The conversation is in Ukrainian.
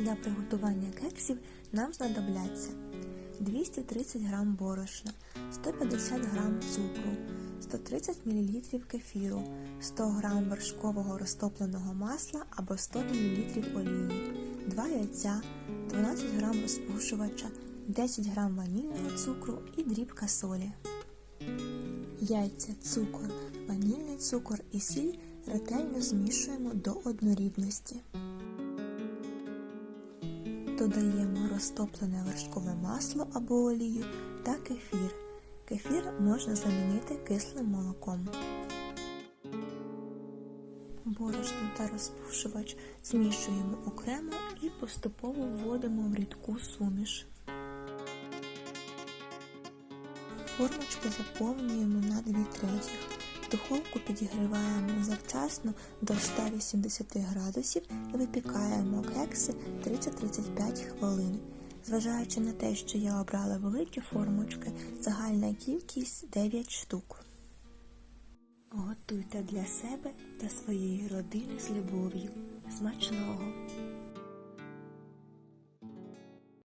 Для приготування кексів нам знадобляться 230 г борошна, 150 г цукру, 130 мл кефіру, 100 г вершкового розтопленого масла або 100 мл олії, 2 яйця, 12 г розпушувача, 10 г ванільного цукру і дрібка солі. Яйця, цукор, ванільний цукор і сіль ретельно змішуємо до однорідності. Додаємо розтоплене вершкове масло або олію та кефір. Кефір можна замінити кислим молоком. Борошно та розпушувач змішуємо окремо і поступово вводимо в рідку суміш. Формочку заповнюємо на 2 третіх. Духовку підігріваємо завчасно до 180 градусів і випікаємо кекси 30-35 хвилин. Зважаючи на те, що я обрала великі формочки, загальна кількість 9 штук. Готуйте для себе та своєї родини з любов'ю. Смачного!